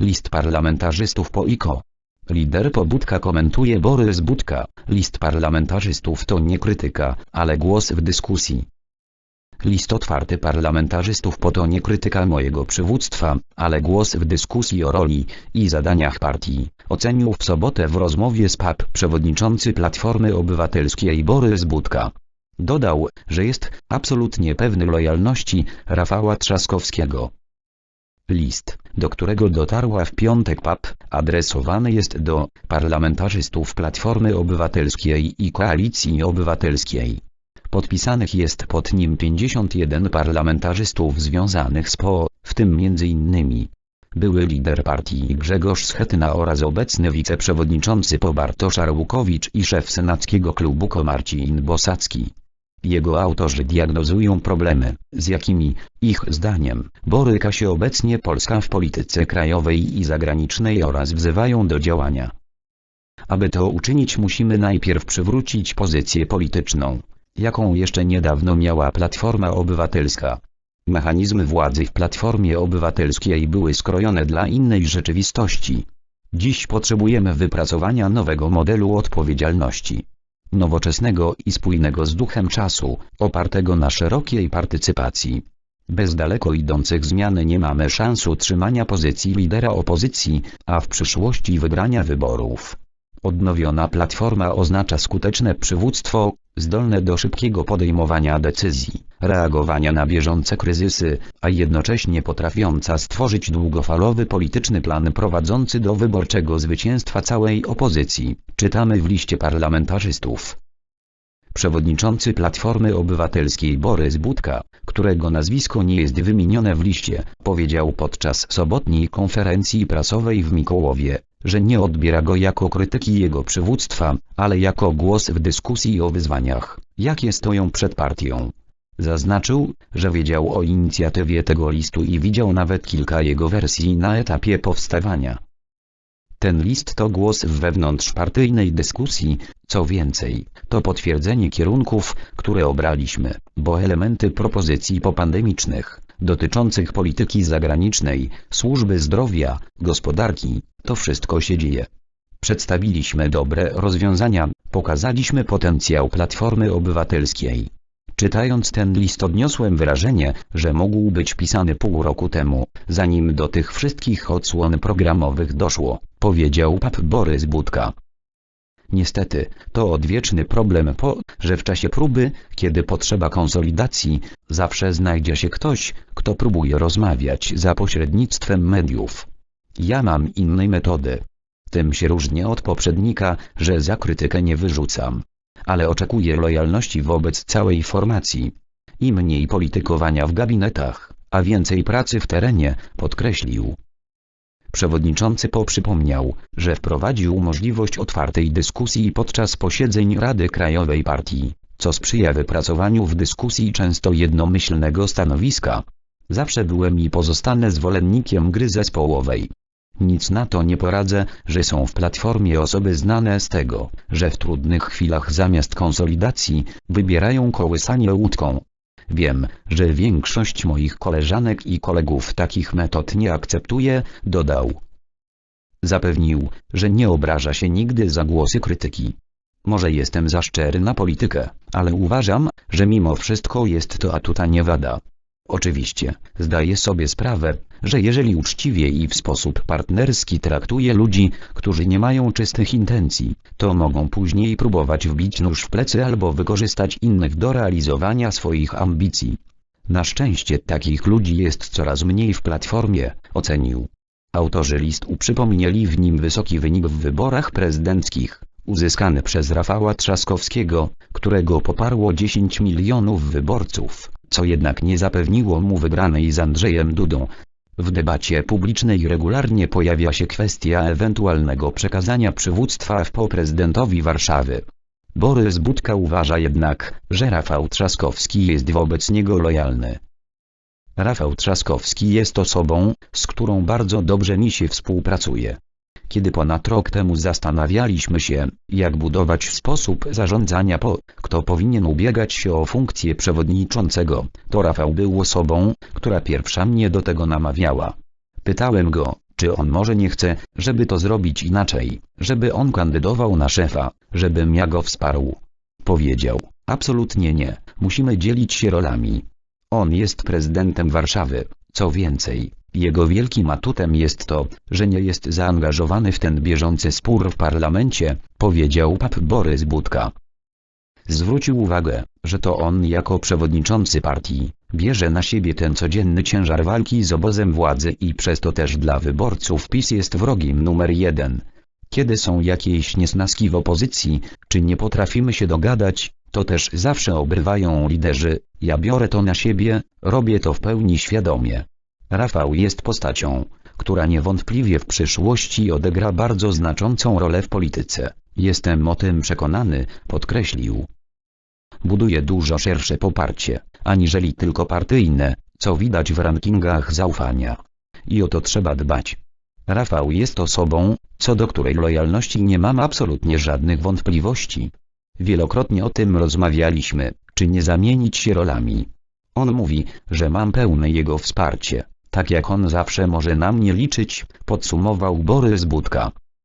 List parlamentarzystów po IKO. Lider Pobudka komentuje Borys Budka, list parlamentarzystów to nie krytyka, ale głos w dyskusji. List otwarty parlamentarzystów po to nie krytyka mojego przywództwa, ale głos w dyskusji o roli i zadaniach partii, ocenił w sobotę w rozmowie z PAP przewodniczący Platformy Obywatelskiej Borys Budka. Dodał, że jest absolutnie pewny lojalności Rafała Trzaskowskiego. List, do którego dotarła w piątek PAP, adresowany jest do parlamentarzystów Platformy Obywatelskiej i Koalicji Obywatelskiej. Podpisanych jest pod nim 51 parlamentarzystów związanych z PO, w tym m.in. były lider partii Grzegorz Schetyna oraz obecny wiceprzewodniczący PO Bartosz Arłukowicz i szef senackiego klubu KO Marcin Bosacki. Jego autorzy diagnozują problemy, z jakimi, ich zdaniem, boryka się obecnie Polska w polityce krajowej i zagranicznej oraz wzywają do działania. Aby to uczynić musimy najpierw przywrócić pozycję polityczną, jaką jeszcze niedawno miała Platforma Obywatelska. Mechanizmy władzy w Platformie Obywatelskiej były skrojone dla innej rzeczywistości. Dziś potrzebujemy wypracowania nowego modelu odpowiedzialności nowoczesnego i spójnego z duchem czasu, opartego na szerokiej partycypacji. Bez daleko idących zmian nie mamy szans utrzymania pozycji lidera opozycji, a w przyszłości wygrania wyborów. Odnowiona platforma oznacza skuteczne przywództwo, zdolne do szybkiego podejmowania decyzji, reagowania na bieżące kryzysy, a jednocześnie potrafiąca stworzyć długofalowy polityczny plan prowadzący do wyborczego zwycięstwa całej opozycji, czytamy w liście parlamentarzystów. Przewodniczący Platformy Obywatelskiej Borys Budka, którego nazwisko nie jest wymienione w liście, powiedział podczas sobotniej konferencji prasowej w Mikołowie, że nie odbiera go jako krytyki jego przywództwa, ale jako głos w dyskusji o wyzwaniach, jakie stoją przed partią. Zaznaczył, że wiedział o inicjatywie tego listu i widział nawet kilka jego wersji na etapie powstawania. Ten list to głos w wewnątrzpartyjnej dyskusji, co więcej, to potwierdzenie kierunków, które obraliśmy, bo elementy propozycji popandemicznych, dotyczących polityki zagranicznej, służby zdrowia, gospodarki, to wszystko się dzieje. Przedstawiliśmy dobre rozwiązania, pokazaliśmy potencjał Platformy Obywatelskiej. Czytając ten list odniosłem wrażenie, że mógł być pisany pół roku temu, zanim do tych wszystkich odsłon programowych doszło, powiedział pap Borys Budka. Niestety, to odwieczny problem po, że w czasie próby, kiedy potrzeba konsolidacji, zawsze znajdzie się ktoś, kto próbuje rozmawiać za pośrednictwem mediów. Ja mam innej metody. Tym się różnię od poprzednika, że za krytykę nie wyrzucam. Ale oczekuję lojalności wobec całej formacji. I mniej politykowania w gabinetach, a więcej pracy w terenie, podkreślił. Przewodniczący PO przypomniał, że wprowadził możliwość otwartej dyskusji podczas posiedzeń Rady Krajowej Partii, co sprzyja wypracowaniu w dyskusji często jednomyślnego stanowiska. Zawsze byłem i pozostanę zwolennikiem gry zespołowej. Nic na to nie poradzę, że są w platformie osoby znane z tego, że w trudnych chwilach zamiast konsolidacji, wybierają kołysanie łódką. Wiem, że większość moich koleżanek i kolegów takich metod nie akceptuje, dodał. Zapewnił, że nie obraża się nigdy za głosy krytyki. Może jestem za szczery na politykę, ale uważam, że mimo wszystko jest to atuta nie wada. Oczywiście, zdaję sobie sprawę, że jeżeli uczciwie i w sposób partnerski traktuje ludzi, którzy nie mają czystych intencji, to mogą później próbować wbić nóż w plecy albo wykorzystać innych do realizowania swoich ambicji. Na szczęście takich ludzi jest coraz mniej w platformie, ocenił. Autorzy listu przypomnieli w nim wysoki wynik w wyborach prezydenckich, uzyskany przez Rafała Trzaskowskiego, którego poparło 10 milionów wyborców co jednak nie zapewniło mu wygranej z Andrzejem Dudą. W debacie publicznej regularnie pojawia się kwestia ewentualnego przekazania przywództwa FPO prezydentowi Warszawy. Borys Budka uważa jednak, że Rafał Trzaskowski jest wobec niego lojalny. Rafał Trzaskowski jest osobą, z którą bardzo dobrze mi się współpracuje. Kiedy ponad rok temu zastanawialiśmy się, jak budować sposób zarządzania po, kto powinien ubiegać się o funkcję przewodniczącego, to Rafał był osobą, która pierwsza mnie do tego namawiała. Pytałem go, Czy on może nie chce, żeby to zrobić inaczej, żeby on kandydował na szefa, żebym ja go wsparł? Powiedział, absolutnie nie, musimy dzielić się rolami. On jest prezydentem Warszawy, co więcej, jego wielkim atutem jest to, że nie jest zaangażowany w ten bieżący spór w parlamencie, powiedział pap Borys Budka. Zwrócił uwagę, że to on jako przewodniczący partii, bierze na siebie ten codzienny ciężar walki z obozem władzy i przez to też dla wyborców PiS jest wrogiem numer jeden. Kiedy są jakieś niesnaski w opozycji, czy nie potrafimy się dogadać, to też zawsze obrywają liderzy, ja biorę to na siebie, robię to w pełni świadomie. Rafał jest postacią, która niewątpliwie w przyszłości odegra bardzo znaczącą rolę w polityce. Jestem o tym przekonany, podkreślił. Buduje dużo szersze poparcie, aniżeli tylko partyjne, co widać w rankingach zaufania. I o to trzeba dbać. Rafał jest osobą, co do której lojalności nie mam absolutnie żadnych wątpliwości. Wielokrotnie o tym rozmawialiśmy, czy nie zamienić się rolami. On mówi, że mam pełne jego wsparcie, tak jak on zawsze może na mnie liczyć, podsumował Borys Budka.